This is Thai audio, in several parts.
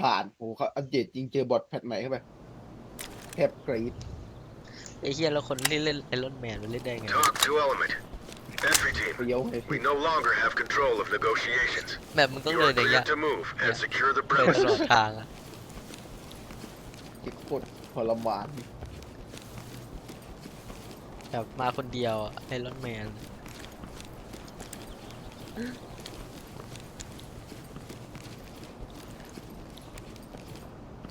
ผ่านโอ้เขาอัปเดตจริงเจอบอทแพทใหม่เข้าไปแทบกรีดไอ้เฮียแล้วคนที่เล่นไอรอนแมนมันเล่นได้ไง Talk to element. Entry เป team, รี้ยวเลย we no longer have control of negotiations. แบบมึงต้อง You เดิ are นอย่างเงี้ย cleared to move and Yeah. secure the เดินตลอ premises. ดทางอะที่โคตรทรมานแบบมาคนเดียวอะไอรอนแมน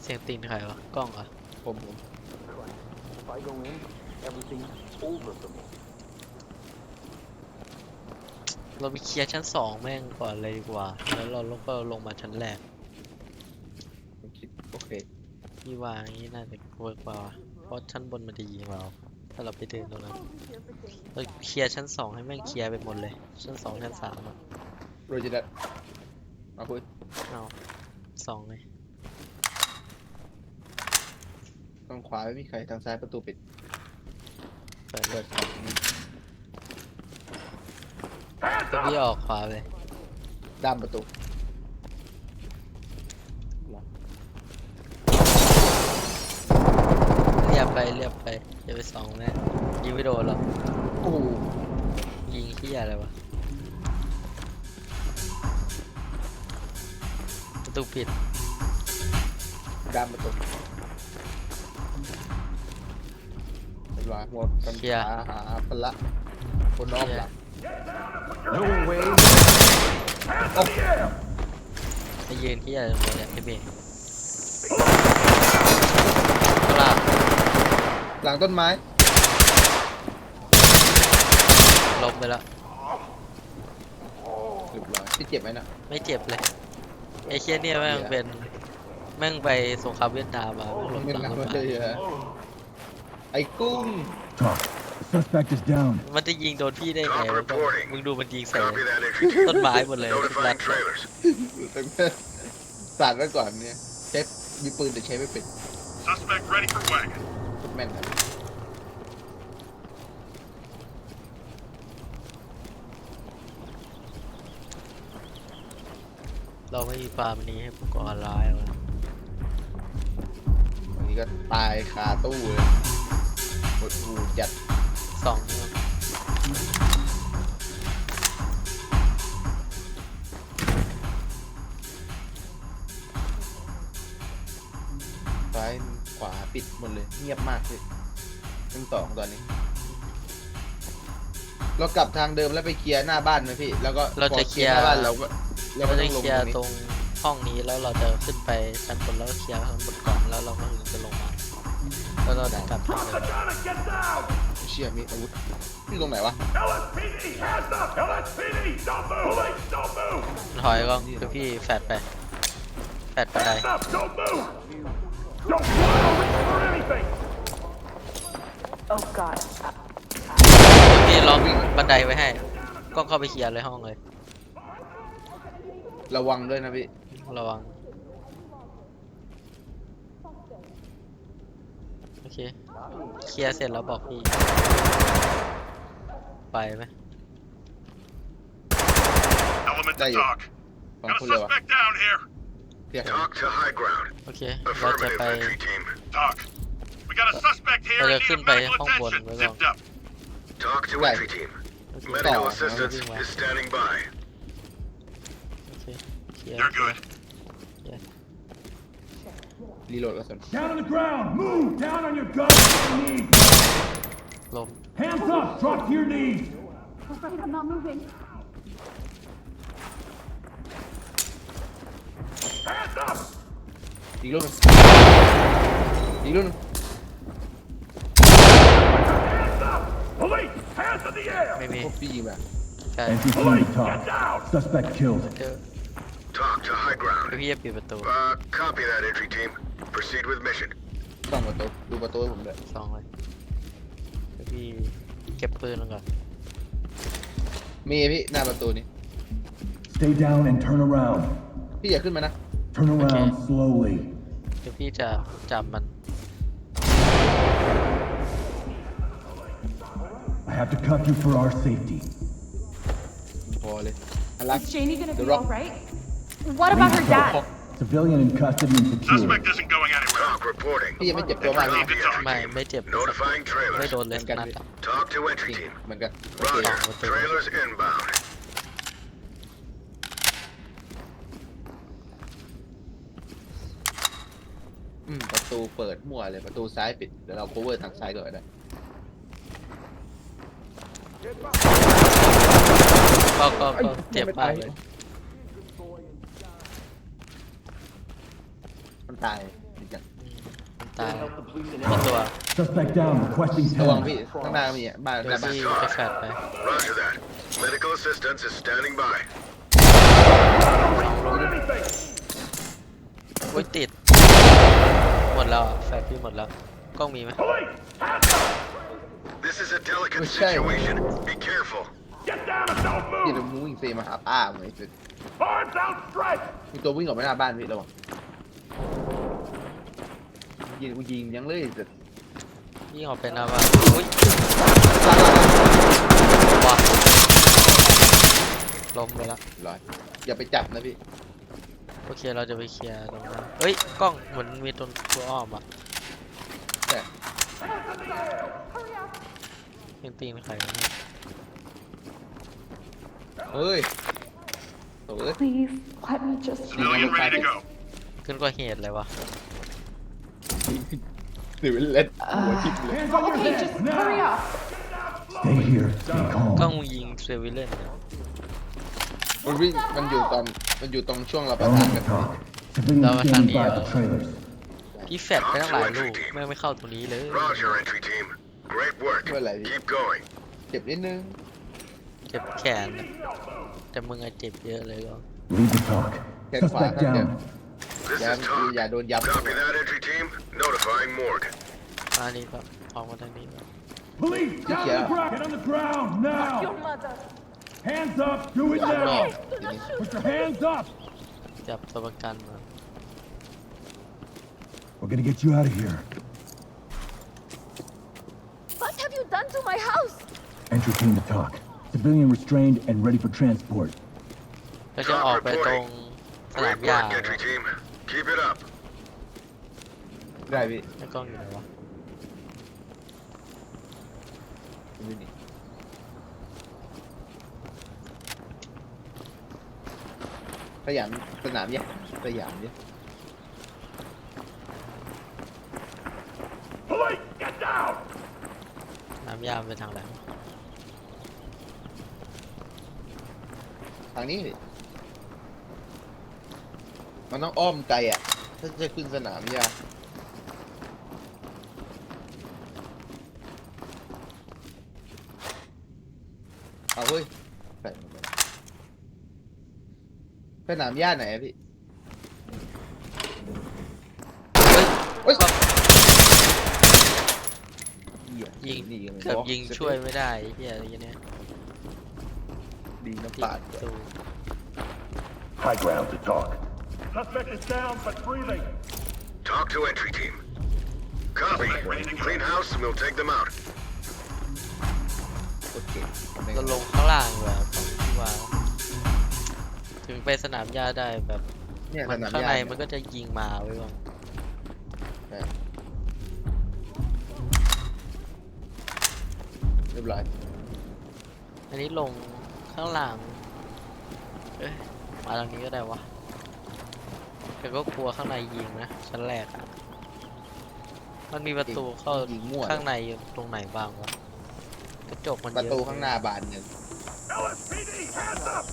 สียงตีนใครวะกล้องเหรอะผมผม If I go in, everything's over for me. เราไปเคลียร์ชั้นสองแม่งก่อนเลยดีกว่า แล้วเราลงก็ลงมาชั้นแรกผมคิดโอเคพี่ว่าอย่างนี้น่าจะเวิร์กกว่าวะเพราะชั้นบนมันจะยิงเรา ถ้าเราไปเดินตรงนั้นเราเคลียร์ชั้นสองให้แม่งเคลียร์ไปหมดเลย ชั้นสองชั้นสามอะโรจิดัตมาคุยเอาสองเลย ทางขวาไม่มีใครทางซ้ายประตูปิดเปิดเลเปิยดฝั่งนี้ตัวพี่ออกขวาไปด้านประตูเรียบไปเรียบไปจะไปสองแม่ยิงไม่โดนหรอกโอ้โหยิงที่อะไรวะประตูปิดด้านประตู ว่าหมดกันเคลียร์ขาหาพละคนน้อมหลัง No way. ไปยืนที่อะไรตรงนี้เนี่ยพี่เบย์ข้างล่างหลังต้นไม้ ล้มไปแล้ว เรียบร้อยที่เจ็บไหมนะไม่เจ็บเลย ไอ้เคียเนี่ยแม่งเหี้ยเป็น แม่งไปสงครามเวียดนามมาแม่งหลบเงินหลังนำรมาถเลยไฟอะ ไอ้กุ้ง Talk. The suspect is down. มันจะยิงโดนพี่ได้ไง Top วะ reporting. มึงดูมันยิงใส่ Copy that entry team. ต้นไม้หมดเลยทุกนัด Notifying trailers. สาดไว้ก่อนเนี่ยใช้มีปืนแต่ใช้ไม่เป็น Suspect ready for wagon. ทุกแม่นครับเราไม่มีฟาร์มนี้ให้ผู้ก่อการร้ายวะวันนี้ก็ตายคาตู้เลย หมดหูจัดสองเนี่ยซ้ายขวาปิดหมดเลย เงียบมากเลยทั้งสองตอนนี้ เรากลับทางเดิมแล้วไปเคลียร์หน้าบ้านไหมพี่ แล้วก็เราจะพอเคลียร์หน้าบ้านเราก็เราเราก็จะต้องลงเคลียร์ตตรรงงห้องนี้แล้วเราจะขึ้นไปชั้นบนแล้วก็เคลียร์ข้างบนก่อนแล้วเราก็ถึงจะลงมา แล้วเราจะกลับทางเดิมนี้เชี่ยมีอาวุธนี่ตรงไหนวะ LSPD, hands up! LSPD, don't move! Police, don't move! ถอยก็เดี๋ยวพี่แฟดไป แฟดไปได Hands up! Don't move! Don't fly or reach for anything! Oh God. เดี๋ยวพี่ล็อกบันไดไว้ให้กล้องเข้าไปเคลียร์เลยห้องเลย ระวังด้วยนะพี่ ระวัง อเคเคลียร์เสร็จแล้วบอกพี่ ไปไหม Element There to you- talk. ของ Got คุ a ณเลยวะ suspect down here. เพียก Talk to high ground. โอเค เราจะ Affirmative ไป entry team. Talk. We got a suspect here Rồi in giờ need ขึ้น of ไป medical ห้องบน attention. ไว้ก่อน Zipped up. Talk to Right. entry team. โอเคต่ Medical อ assistance วิ่งมา is standing by. โอเคเคลียร์ You're good. รีโหลดกระสุน Down on the ground. Move. Down on your guns. Your knees. ลม Hands up. Drop to your knees. I'm not moving. Hands up! อีกลูกหนึงอีกลูกหนึง Hands up! Police, hands in the air! ไม่มีพวกพี่ยิงแบบใช่ Entry team Police, to get talk. down! Suspect killed. เจอ Talk to high เดี๋ยว ground. พี่จะปิดประตู Uh, copy that entry team. Proceed with mission. ต้องประตูดูประตูให้ผมด้วย สองเลยเดี๋ยวพี่เก็บปืนแล้วก่อน มีพี่หน้าประตูนี้ Stay down and turn around. พี่อย่าขึ้นมานะ Turn around Okay. slowly. เดี๋ยวพี่จะจับมัน I have to cuff you for our safety. พอเลยอลัก Is Janie gonna The be Rock. all right? What about her dad? Civilian in custody and secured. Suspect isn't going anywhere. Talk reporting. พี่ยังไม่เจ็บตัวมากเลย Proceed to talk ไม่ team. ไม่เจ็บ Notifying ไม่ trailers. โดนเลยนัดอะ Talk to จ entry ริง team. เหมือนกันโอเค Roger. what the- Trailers inbound. อืมประตูเปิดมั่วเลยประตูซ้ายปิดเดี๋ยวเรา cover ทางซ้ายก่อนก็ได้ก็ก็ก็เจ็บมากเลย มันตายจริงจังมันตายกี่ตัว Suspect down, requesting ระวัง 10. พี่ข้างหน้ามีอะบ้านหเดี๋ยน้าวบ้านพี่ไปแฟดไป Roger that. Medical assistance is standing by. Anything! โอ้ยติด หมดแล้วอะแฟดพี่หมดแล้ว กล้องมีไหม Police! Hands up! This is a delicate What's that? situation. Be careful. Get down and don't พี่เรา move! มูวิ่งเซมาหาป้าเหมือนกัน Arms outstretched! มีตัววิ่งออกไปหน้าบ้านพี่ระวัง ยิงกูยิงยังเลยแต่ยิ่งออกไปหน้าบ้านอุ้ยว้าล้มไปแล้วร้อยอย่าไปจับนะพี่โอเคเราจะไปเคลียร์ตรงนั้นเฮ้ยกล้องเหมือนมีตัวตัวอ้อมอะแต่เห็นตีนใครวะเนี่ยเฮ้ยโอ้ย Please, let me just. Civilian ready to go. ขึ้นกว่าเหตุเลยวะ หรือเล่นหัวทิ่มเลย Hands on your Okay, head! just hurry up. Stay here. Stay กล้อง calm. มึงยิงเซวิเลนเนี่ยมันวิ่งมันอยู่ตอนมันอยู่ตรงช่วงรับประทาน Element กัน to talk. Civilians standing by at the trailers. พี่แฟดไปตั้งหลายลูกแม่งไม่เข้าตรงนี้เลย Roger, entry team. Great work. Well, I- Keep going. เจ็บนิดนึงเจ็บแขนนะแต่มึงอะเจ็บเยอะเลยก็ Lead the talk. Get Suspect fire, down. This Yeah, is talk. yeah, don't jump. Copy that, entry team. Notifying morgue. มานี่ครับออกมาทางนี้ครับ Police! Down Yeah. on the ground! Get on the ground now! Your mother. Hands up! Do it ข้างนอก now! ทีนี้ Put your hands up! จับตัวประกันมา We're gonna get you out of here. What have you done to my house? Entry team to talk. Civilian restrained and ready for transport. ก็จะออกไปตรงสนาม Great หญ้า work, entry team. Keep it up. ได้พี่แล้วกล้องอยู่ไหนวะนี่นี่สยามสนามเนี่ยสยามเนี่ย Police! Get down! น้ำยามไปทางไหนทางนี้ดิมันต้องอ้อมไกลอะ ถ้าจะขึ้นสนามยา เอาเฮ้ยไปไปสนามหญ้าไหนอะพี่เฮ้ยเหี้ยยิง นี่มันเกือบบล็ยิงช่วยไม่ได้ไอ้เฮียอะไรเงี้ยดีน้ำยิปาดงตู High ground to talk. Suspect is down but breathing. Talk to entry team. Copy. Clean house and we'll take them out. โอเคก็ลงข้างล่างแบบที่ว่า ถึงไปสนามหญ้าได้แบบเนี่ยสมันนามข้างหญ้าในเนี่ยมันก็จะยิงมาไว้ก่อนเรียบร้อยอันนี้ลงข้างล่าง เอ้ยมาทางนี้ก็ได้วะแต่ก็กลัวข้างในยิงนะชั้นแรกอะมันมีประตูเข้ายิงมั่วข้างในอยู่ตรงไหนบ้างวะ กระจกมันประเยอะตูข้างหน้าบานเนี่ย LSPD! Hands up!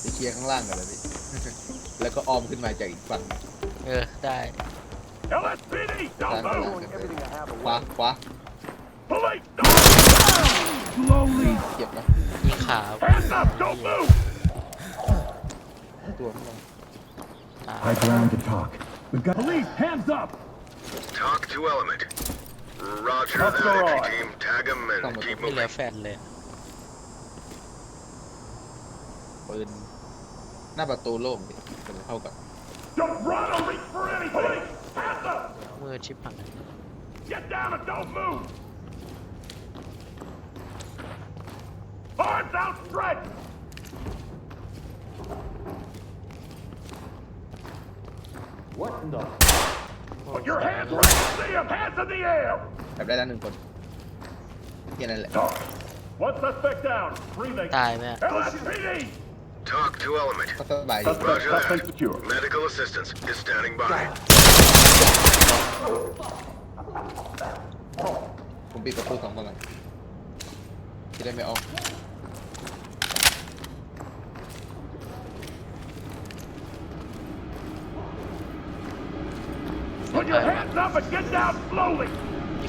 ไปเคลียร์ข้างล่างกันเลยพี่ แล้วก็อ้อมขึ้นมาจากอีกฝั่งเออได้ LSPD! ด้าน Don't ข้างหลัง move! กันไป Everything I have ขวา away. ขวา Police! เจ็บนะยิงขา Hands up! Don't move! ตัวข้างในตาย High ground to talk. We've got Police! Hands up! Talk to element. Roger Talk that, to entry all. team. Tag them and Come on, keep ไม่เหลือ moving. แฟนเลย ปืนหน้าประตูโล่งดิเดี๋ยวเข้าก่อน Don't run or reach for anything! Police! Hands up! มือชิบหาย Get down and don't move! Arms outstretched! What in the? Put your hands where I can see them. Hands in the air. แบบได้แล้วหนึ่งคนแค่นั้นแหละ Talk. One suspect down. Breathing. ตายไหมอะ LSPD. Talk to element. ก็สบายดี Suspect Roger suspect that. secure. Medical assistance is standing by. ผมปิดประตูสองคนก่อนจะได้ไม่ออก Put your hands up and get down slowly.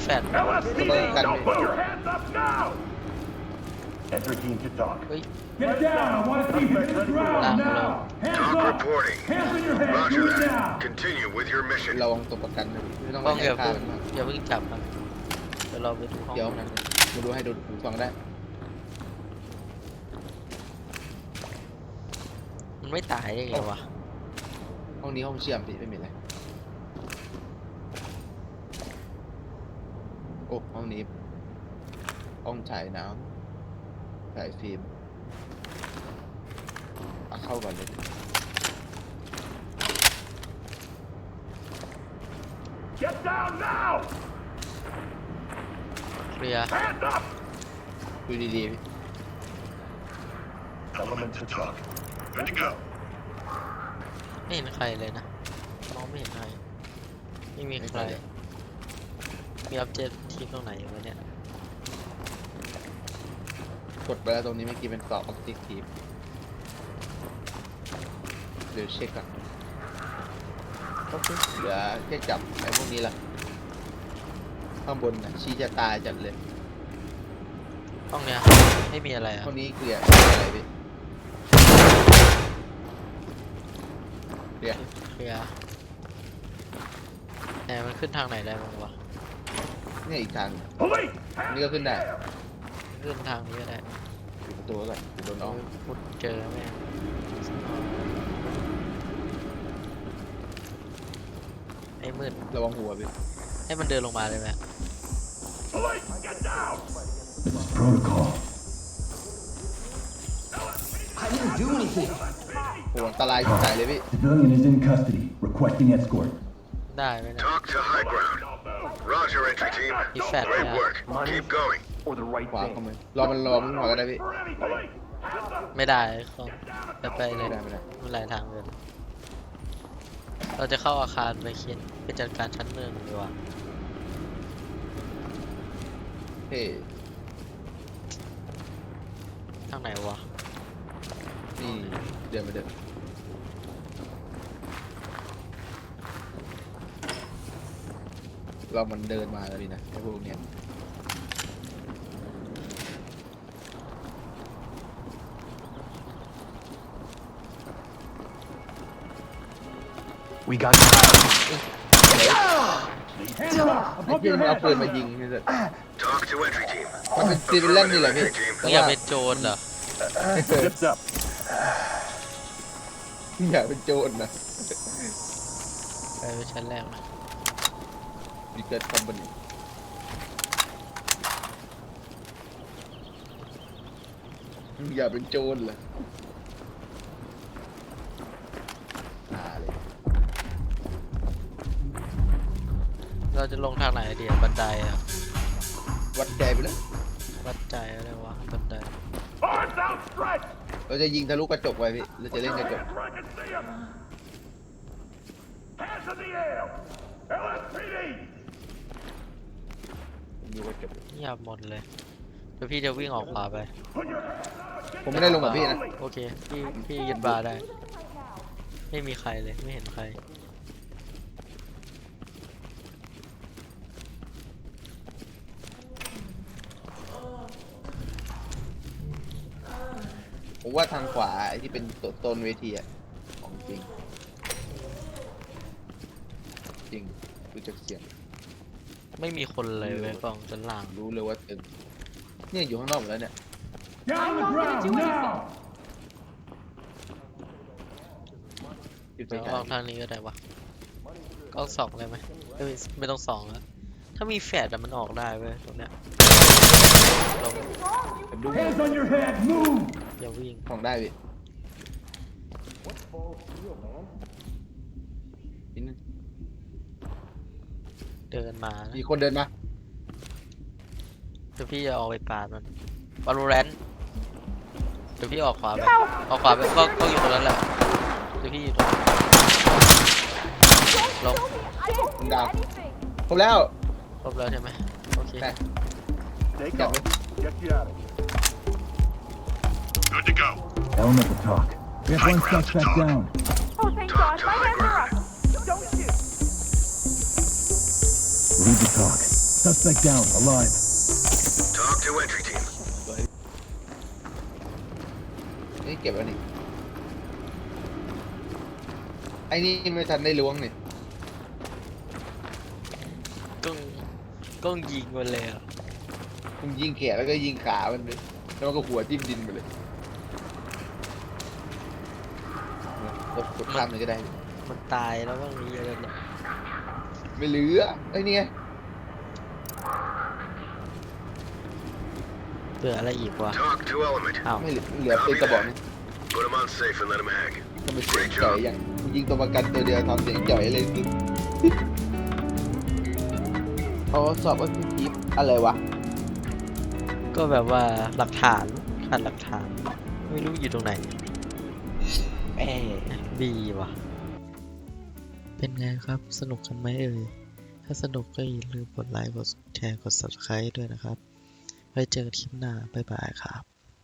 มีแฟด LSPD, don't put your hands up now. Entry team to talk. เฮ้ย Get down! I want to see you hit the ground Down now! Hands Talk up! reporting. Hands in your head! Roger Do it that. now! Continue with your mission. ระวังตัวประกันนะไม่ต้องกล้องไปอย่าฆ่าเพิ่งมันมากอย่าเพิ่งจับครับเดี๋ยวเราไปดูห้องเดี๋ยวนั้นมาดูให้ดูหูฟังได้มันไม่ตายได้ไงวะห้องนี้ห้องเชื่อมพี่ไม่มีอะไรโอ้ ห้องนี้ ห้องฉายน้ำฉายฟิล์มเอาเข้าก่อนเลย Get down now. เคลียร์ Hands up. ดูดีๆพี่ Element to talk. Good to go. ไม่เห็นใครเลยนะมองไม่เห็นใครไม่มีใครมี อัปเดตที่ตรงไหนวะเนี่ยกดไปแล้วตรงนี้เมื่อกี้เป็นสอบออกติกทีมเดี๋ยวเช็คก่อนเหลือแค่จับไอ้พวกนี้ละข้างบนนะชี้จะตายจัดเลยห้องเนี้ยไม่มีอะไรอะพวกนี้เกลี่ยอะไรพี่เกลี่ยเคลียร์แต่มันขึ้นทางไหนได้บ้างวะ เนี่ยอีกทาง Police. นี่ก็ขึ้นได้ขึ้นทางนี้ก็ได้ปิดประตูไว้ก่อนเดี๋ยวโดนน้องพุดเจอแม่งไอ้มืดระวังหัวพี่ให้มันเดินลงมาเลยไหม Police, get down. This is protocol. I didn't do anything. โหอันตรายที่ไหนเลยพี่ Civilian is in custody, requesting escort. ได้ไหมเนี่ย Talk to high ground. Roger, entry team. He fat, Great yeah. work. Keep going. Or the right ขวา thing. เข้ามารอมันรอมันหัวก็ได้พี่ For any police. Hands up. ไม่ได้ครับจะไปเลยไม่ได้ไม่ได้ มันหลายทางเลยเราจะเข้าอาคารไปเขียนไปจัดการชั้นหนึ่งดีกว่าเฮ้ทางไหนวะ นี่เดินมาเดิน เรามันเดินมาแล้วพี่นะไอ้พวกเนี้ย We got ไอ้เหี้ยมันเอาปืนมายิงนี่สิ Talk to entry team. มันเป็นซีวิลเล่นนี่แหละพี่ Entry team. แต่มึงอยากว่าเป็นโจรเหรอ Zipped up. อยากเป็นโจรนะไปไปชั้นแรกนะ มีเกิดคอมบันอยากเป็นโจรเหรออ่าเลยเราจะลงทางไหนดีอะบันไดอะวัดใจไปแล้วบันไดอะไรวะบันได Arms outstretched. เราจะยิงทะลุกระจกไปพี่เราจะเล่นกระจก Hands where I can see 'em. Hands in the air. LSPD. ยิงกระจก เงียบหมดเลยเดี๋ยวพี่จะวิ่งออกขวาไป Put your hands up and get ผมไม่ได้ลงกับพี่นะ โอเค พี่พี่ยึดบาร์ได้ ไม่มีใครเลยไม่เห็นใคร ผมว่าทางขวาไอ้ที่เป็นตัวต้นเวทีอะของจริง จริงดูจากเสียง ไม่มีคนเลยเว้ยกล่องชั้นล่างรู้เลยว่าตึงเนี่ยอยู่ข้างนอกหมดแล้วเนี่ย Down on the ground now! อยู่ใจเดี๋ยวกอลาองกทางนี้ก็ได้วะกล้องสองเลยไหมเอ้ยไม่ต้องสองแล้ว ถ้ามีแฟดอะมันออกได้เว้ยตรงเนี้ยลงผมดู Hands on your head! Move! อย่าวิ่งของได้พี่นิดนึง เดินมานะมีคนเดินมาเดี๋ยวพี่จะออกไปปาดมันวาลูแรนเดี๋ยวพี่ออกขวาไปออกขวาไปก็ก็อยู่ตรงนั้นแหละเดี๋ยวพี่อยู่ตรงนั้นลง I didn't do Down. anything. ครบแล้วครบแล้วใช่ไหมโอเคใช่ Stay Yeah, calm. Get you out of here. Good to go. Element to talk. We have High one ground to suspect talk. down. Oh, thank Talk God. to My high hands are ground. up. Lead to talk. Suspect down, alive. Talk to entry team. นี่เก็บอันนี้ไอ้นี่ไม่ทันได้ล้วงนี่ก้องก้องยิงมันเลยอะคุณยิงแขนแล้วก็ยิงขามันเลยแล้วมันก็หัวจิ้มดินไปเลยกดกดข้ามเลยก็ได้ มันตายแล้วบ้างนี้อะไรเนี่ย ไม่เหลือไอ้นี่ไงเหลืออะไรอีกวะ Talk to element. อ้าวไม่เหลือเหลือเป็นกระบอกนึง Put him on safe and let him hang. ทำไมเสียงจ่อยอย่างยิงตัวประกันตัวเดียวทำเสียงจ่อยเลยคือเขาสอบว่าคุณจิ๊บอะไรวะก็แบบว่าหลักฐานขาดหลักฐาน ไม่รู้อยู่ตรงไหนแหมบีว่ะ เป็นไงครับสนุกกันไหมเอ่ย ถ้าสนุกก็อย่าลืมกดไลค์ กดแชร์ กด subscribe ด้วยนะครับ ไว้เจอกันคลิปหน้า บ๊ายบายครับ